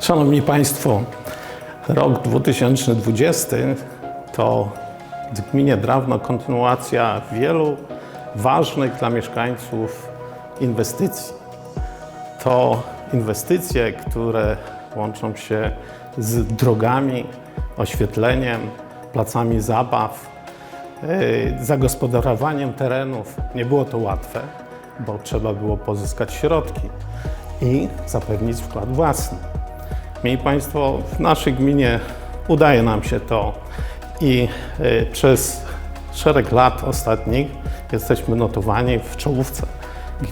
Szanowni Państwo, rok 2020 to w gminie Drawno kontynuacja wielu ważnych dla mieszkańców inwestycji. To inwestycje, które łączą się z drogami, oświetleniem, placami zabaw, yy, zagospodarowaniem terenów. Nie było to łatwe, bo trzeba było pozyskać środki i zapewnić wkład własny. Mieli Państwo, w naszej gminie udaje nam się to i y, przez szereg lat ostatnich jesteśmy notowani w czołówce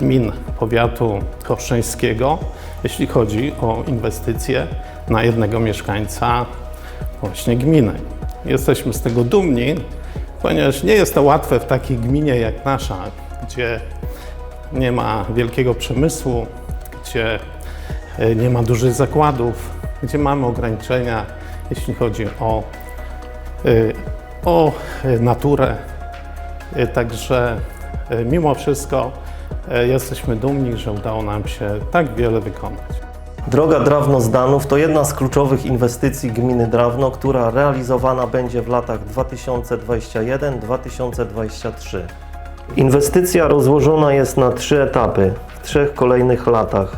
gmin powiatu koszczyńskiego, jeśli chodzi o inwestycje na jednego mieszkańca właśnie gminy. Jesteśmy z tego dumni, ponieważ nie jest to łatwe w takiej gminie jak nasza, gdzie nie ma wielkiego przemysłu, gdzie e, nie ma dużych zakładów, gdzie mamy ograniczenia, jeśli chodzi o, e, o e, naturę. Także mimo wszystko jesteśmy dumni, że udało nam się tak wiele wykonać. Droga Drawno-Zdanów to jedna z kluczowych inwestycji gminy Drawno, która realizowana będzie w latach 2021-2023. Inwestycja rozłożona jest na trzy etapy w trzech kolejnych latach.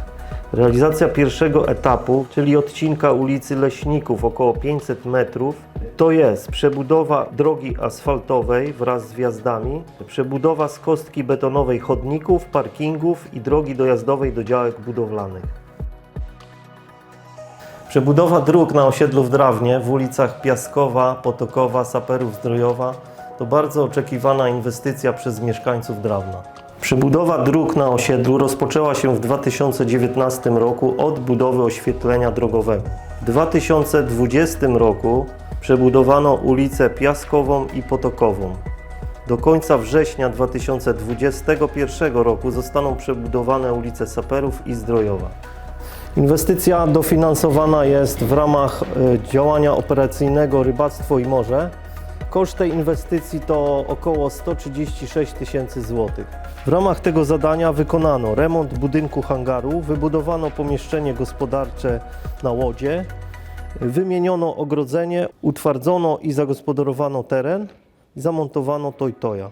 Realizacja pierwszego etapu, czyli odcinka ulicy Leśników około 500 metrów, to jest przebudowa drogi asfaltowej wraz z wjazdami, przebudowa z kostki betonowej chodników, parkingów i drogi dojazdowej do działek budowlanych. Przebudowa dróg na osiedlu w Drawnie w ulicach Piaskowa, Potokowa, Saperów Zdrojowa to bardzo oczekiwana inwestycja przez mieszkańców Drawna. Przebudowa dróg na osiedlu rozpoczęła się w 2019 roku od budowy oświetlenia drogowego. W 2020 roku przebudowano ulicę Piaskową i Potokową. Do końca września 2021 roku zostaną przebudowane ulice Saperów i Zdrojowa. Inwestycja dofinansowana jest w ramach e, działania operacyjnego Rybactwo i Morze. Koszt tej inwestycji to około 136 tysięcy złotych. W ramach tego zadania wykonano remont budynku hangaru, wybudowano pomieszczenie gospodarcze na łodzie, wymieniono ogrodzenie, utwardzono i zagospodarowano teren zamontowano toj-toja.